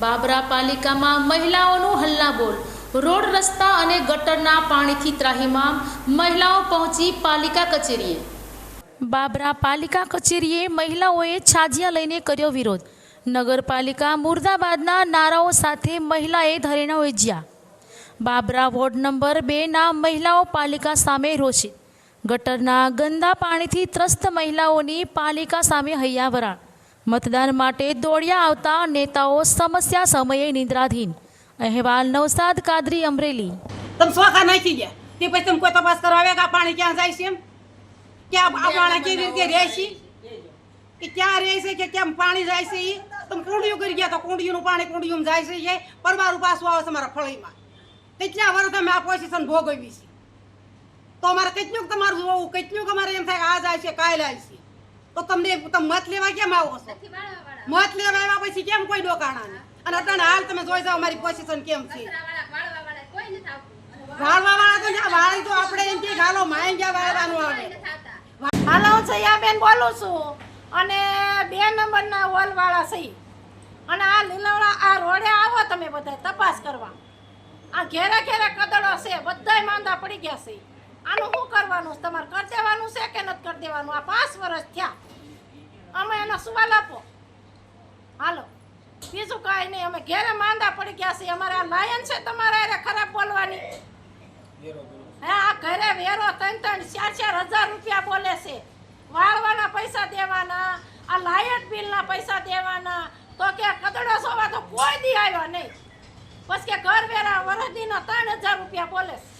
બાબરા પાલિકામાં મહિલાઓનું હલ્લાબોલ. રોડ રસ્તા અને ગટરના પાણીથી ત્રાહીમામ મહિલાઓ પહોંચી પાલિકા કચેરીએ. બાબરા પાલિકા કચેરીએ મહિલાઓએ છાજિયા લઈને કર્યો વિરોધ. નગરપાલિકા મુર્દાબાદના નારાઓ સાથે મહિલાએ ધરણા યોજ્યા બાબરા વોર્ડ નંબર બેના મહિલાઓ પાલિકા સામે રોષિત ગટરના ગંદા પાણીથી ત્રસ્ત મહિલાઓની પાલિકા સામે હૈયાવરાણ. મતદાન માટે દોડ્યા આવતા નેતાઓ સમસ્યા સમયે નિંદ્રાધીન. અહેવાલ નવસાદ કાદરી અમરેલી. તમે સોખા નાખી ગયા. તે પછી તમે કોઈ તપાસ કરવા આવ્યા કે પાણી ક્યાં જાય છે એમ? ક્યાં આ પાણી કેવી રીતે રહે છે? કે ક્યાં રહે છે કે કેમ પાણી જાય છે ઈ? તમે કુંડિયું કરી ગયા તો કુંડિયું પાણી કુંડિયું જાય છે એ પરબારું પાછું આવે છે મારા ફળીમાં. કેટલા વર્ષ અમે આ પોઝિશન ભોગવી છે? તો અમારે કેટલું તમારું જોવું કેટલું અમારે એમ થાય કે આ જાય છે કાલ જાય છે. તો તમને તમે મત લેવા કેમ આવો છો? મત લેવા આવ્યા પછી કેમ કોઈ ડોકાણા અને અત્યારે હાલ તમે જોઈ જાઓ અમારી પોઝિશન કેમ છે. વાળવા વાળા તો જ્યાં વાળી તો આપણે એમ કે ગાલો માઈ ગયા વાળવાનું આવે. હાલો હું સૈયાબેન બોલું છું. અને બે નંબરના હોલવાળા છે. અને આ લીલાવડા આ રોડે આવો તમે બધા તપાસ કરવા. આ ઘેરે ઘેરે કદડો છે બધાય માંદા પડી ગયા છે. આનું શું કરવાનું? તમારે કરી દેવાનું છે કે નથી કરી દેવાનું? આ પાંચ વર્ષ થયા. અમે એનો સવાલ આપો. હાલો. બીજું કાંઈ નહીં, અમે ઘેરે માંદા પડી ગયા છીએ. અમારે આ લાયન છે તમારે હારે ખરાબ બોલવાની. હે, આ ઘરે વેરો ત્રણ ત્રણ, ચાર ચાર હજાર રૂપિયા બોલે છે. વાળવાના પૈસા દેવાના, આ લાયટ બિલના પૈસા દેવાના. તો કે કદડો સોવા તો કોઈ દી આવ્યો નહીં. બસ કે ઘર વેરા વરદીનો ત્રણ હજાર રૂપિયા બોલે છે.